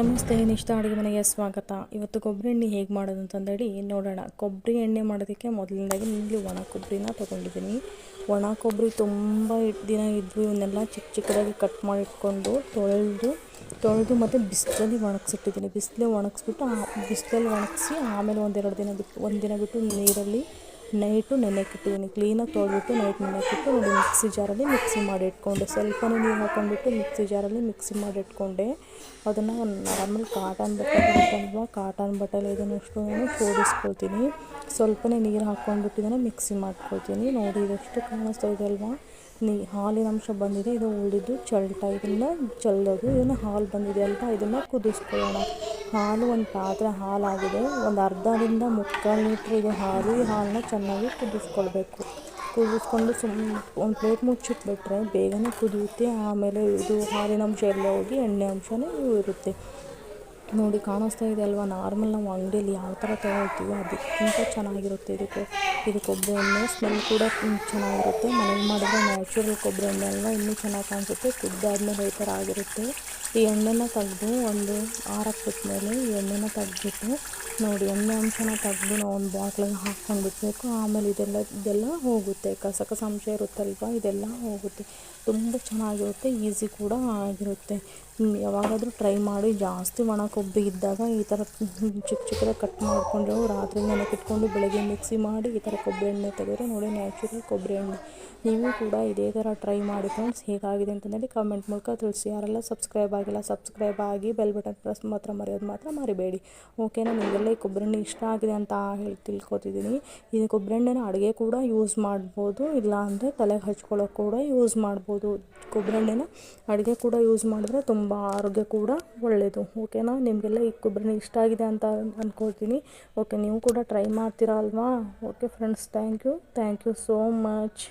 ನಮಸ್ತೆ, ನಿಷ್ಠ ಅಡುಗೆ ಮನೆಗೆ ಸ್ವಾಗತ. ಇವತ್ತು ಕೊಬ್ಬರಿ ಎಣ್ಣೆ ಹೇಗೆ ಮಾಡೋದು ಅಂತಂದೇಳಿ ನೋಡೋಣ. ಕೊಬ್ಬರಿ ಎಣ್ಣೆ ಮಾಡೋದಕ್ಕೆ ಮೊದಲನೇದಾಗಿ ಇಲ್ಲಿ ಒಣ ಕೊಬ್ಬರಿನ ತೊಗೊಂಡಿದ್ದೀನಿ. ಒಣ ಕೊಬ್ಬರಿ ತುಂಬ ದಿನ ಇದ್ದು ಇವನ್ನೆಲ್ಲ ಚಿಕ್ಕ ಚಿಕ್ಕದಾಗಿ ಕಟ್ ಮಾಡಿ ಇಟ್ಕೊಂಡು ತೊಳೆದು ತೊಳೆದು ಮತ್ತು ಬಿಸಿಲಲ್ಲಿ ಒಣಗಿಸಿಟ್ಟಿದ್ದೀನಿ. ಬಿಸಿಲೇ ಒಣಗಿಸ್ಬಿಟ್ಟು ಬಿಸಿಲಲ್ಲಿ ಒಣಗಿಸಿ ಆಮೇಲೆ ಒಂದೆರಡು ದಿನ ಬಿಟ್ಟು ಒಂದು ದಿನ ಬಿಟ್ಟು ನೀರಲ್ಲಿ ನೈಟು ನೆನೆಕ್ಕಿಟ್ಟಿದ್ದೀನಿ ಕ್ಲೀನಾಗಿ ತೊಳೆದ್ಬಿಟ್ಟು ನೈಟ್ ನೆನೆಕ್ಕಿಟ್ಟು ನೋಡಿ ಮಿಕ್ಸಿ ಜಾರಲ್ಲಿ ಮಿಕ್ಸಿ ಮಾಡಿ ಇಟ್ಕೊಂಡೆ ಸ್ವಲ್ಪನೇ ನೀರು ಹಾಕ್ಕೊಂಡ್ಬಿಟ್ಟು ಮಿಕ್ಸಿ ಜಾರಲ್ಲಿ ಮಿಕ್ಸಿ ಮಾಡಿ ಇಟ್ಕೊಂಡೆ ಅದನ್ನು ನಾರ್ಮಲ್ ಕಾಟನ್ ಬಟ್ಟೆ ಕಾಟನ್ ಬಟ್ಟೆಲಿ ಇದನ್ನಷ್ಟು ನಾನು ಸೋಡಿಸ್ಕೊಳ್ತೀನಿ. ಸ್ವಲ್ಪನೇ ನೀರು ಹಾಕ್ಕೊಂಡ್ಬಿಟ್ಟು ಇದನ್ನು ಮಿಕ್ಸಿ ಮಾಡ್ಕೊಳ್ತೀನಿ. ನೋಡಿ ಇದಷ್ಟು ಕಾಣಿಸ್ತಾ ಇದೆ ಅಲ್ವಾ? ನೀ ಹಾಲಿನ ಅಂಶ ಬಂದಿದೆ, ಇದು ಉಳಿದು ಚಲ್ಟ ಇದನ್ನು ಚೆಲ್ಲೋದು, ಇದನ್ನು ಹಾಲು ಬಂದಿದೆ ಅಂತ ಇದನ್ನು ಕುದಿಸ್ಕೊಳ್ಳೋಣ. ಹಾಲು ಒಂದು ಪಾತ್ರೆ ಹಾಲಾಗಿದೆ, ಒಂದು ಅರ್ಧದಿಂದ ಮುಕ್ಕಾಲು ಲೀಟ್ರ್ ಇದು ಹಾಲು. ಈ ಹಾಲನ್ನ ಚೆನ್ನಾಗಿ ಕುದಿಸ್ಕೊಳ್ಬೇಕು. ಕುದಿಸ್ಕೊಂಡು ಸುಮ್, ಒಂದು ಪ್ಲೇಟ್ ಮುಚ್ಚಿಟ್ಬಿಟ್ರೆ ಬೇಗನೆ ಕುದಿಯುತ್ತೆ, ಆಮೇಲೆ ಇದು ಹಾಲಿನ ಅಂಶ ಎಲ್ಲ ಹೋಗಿ ಎಣ್ಣೆ ಅಂಶನೇ ಇರುತ್ತೆ. ನೋಡಿ, ಕಾಣಿಸ್ತಾ ಇದೆ ಅಲ್ವಾ? ನಾರ್ಮಲ್ ನಾವು ಅಂಗಡಿಯಲ್ಲಿ ಯಾವ ಥರ ತಗೊಳ್ತೀವೋ ಅದಕ್ಕಿಂತ ಚೆನ್ನಾಗಿರುತ್ತೆ ಇದಕ್ಕೆ. ಇದು ಕೊಬ್ಬರಿ ಎಣ್ಣೆ, ಸ್ಮೆಲ್ ಕೂಡ ಚೆನ್ನಾಗಿರುತ್ತೆ. ಮನೇಲಿ ಮಾಡಿದ್ರೆ ನ್ಯಾಚುರಲ್ ಕೊಬ್ಬರಿ ಎಣ್ಣೆ ಅಲ್ವಾ? ಇನ್ನೂ ಚೆನ್ನಾಗಿ ಕಾಣಿಸುತ್ತೆ. ಕುದ್ದಾದ್ಮೇಲೆ ಈ ಥರ ಆಗಿರುತ್ತೆ. ಈ ಎಣ್ಣೆನ ತೆಗೆದು ಒಂದು ಆರಕ್ಕಿಟ್ಮೇಲೆ ಈ ಎಣ್ಣೆನ ತೆಗೆದ್ಬಿಟ್ಟು ನೋಡಿ, ಎಣ್ಣೆ ಅಂಶನ ತೆಗೆದು ನಾವು ಒಂದು ಬಾಟ್ಲಿಗೆ ಹಾಕ್ಕೊಂಡು ಬಿಡಬೇಕು ಆಮೇಲೆ ಇದೆಲ್ಲ ಇದೆಲ್ಲ ಹೋಗುತ್ತೆ. ಕಸ ಕಸ ಅಂಶ ಇರುತ್ತಲ್ವ? ಇದೆಲ್ಲ ಹೋಗುತ್ತೆ. ತುಂಬ ಚೆನ್ನಾಗಿರುತ್ತೆ. ಈಸಿ ಕೂಡ ಆಗಿರುತ್ತೆ. ಯಾವಾಗಾದರೂ ಟ್ರೈ ಮಾಡಿ ಜಾಸ್ತಿ ಒಣ ಕೊಬ್ಬು ಇದ್ದಾಗ ಈ ಥರ ಚಿಕ್ಕ ಚಿಕ್ಕದಾಗಿ ಕಟ್ ಮಾಡಿಕೊಂಡು ರಾತ್ರಿ ನೆನಕಿಟ್ಕೊಂಡು ಬೆಳಗ್ಗೆ ಮಿಕ್ಸಿ ಮಾಡಿ ಈ ಥರ ಕೊಬ್ಬರಿ ಎಣ್ಣೆ ತೆಗೆದ್ರೆ ನೋಡಿ ನ್ಯಾಚುರಲ್ ಕೊಬ್ಬರಿ ಎಣ್ಣೆ. ನೀವು ಕೂಡ ಇದೇ ಥರ ಟ್ರೈ ಮಾಡಿ ಫ್ರೆಂಡ್ಸ್ ಹೇಗಾಗಿದೆ ಅಂತಂದೇಳಿ ಕಮೆಂಟ್ ಮೂಲಕ ತಿಳಿಸಿ. ಯಾರೆಲ್ಲ ಸಬ್ಸ್ಕ್ರೈಬ್ ಆಗಿಲ್ಲ ಸಬ್ಸ್ಕ್ರೈಬ್ ಆಗಿ ಬೆಲ್ ಬಟನ್ ಪ್ರೆಸ್ ಮಾತ್ರ ಮರೆಯೋದು ಮಾತ್ರ ಮರಿಬೇಡಿ. ಓಕೆನಾ ನಿಮಗೆಲ್ಲ ಈ ಕೊಬ್ಬರಿ ಎಣ್ಣೆ ಇಷ್ಟ ಆಗಿದೆ ಅಂತ ಹೇಳಿ ತಿಳ್ಕೊತಿದ್ದೀನಿ. ಈ ಕೊಬ್ಬರಿ ಎಣ್ಣೆನ ಅಡುಗೆ ಕೂಡ ಯೂಸ್ ಮಾಡ್ಬೋದು ಇಲ್ಲ ಅಂದರೆ ತಲೆಗೆ ಹಚ್ಕೊಳ್ಳೋಕೆ ಕೂಡ ಯೂಸ್ ಮಾಡ್ಬೋದು. ಕೊಬ್ಬರಿ ಎಣ್ಣೆನ ಅಡುಗೆ ಕೂಡ ಯೂಸ್ ಮಾಡಿದ್ರೆ ತುಂಬ ಆರೋಗ್ಯ ಕೂಡ ಒಳ್ಳೆಯದು ಓಕೆನಾ? ನಿಮಗೆಲ್ಲ ಈ ಕೊಬ್ಬರಿ ಇಷ್ಟ ಆಗಿದೆ ಅಂತ ಅಂದ್ಕೊಳ್ತೀನಿ ಓಕೆ, ನೀವು ಕೂಡ ಟ್ರೈ ಮಾಡ್ತೀರಾ ಅಲ್ವಾ? Okay friends thank you thank you so much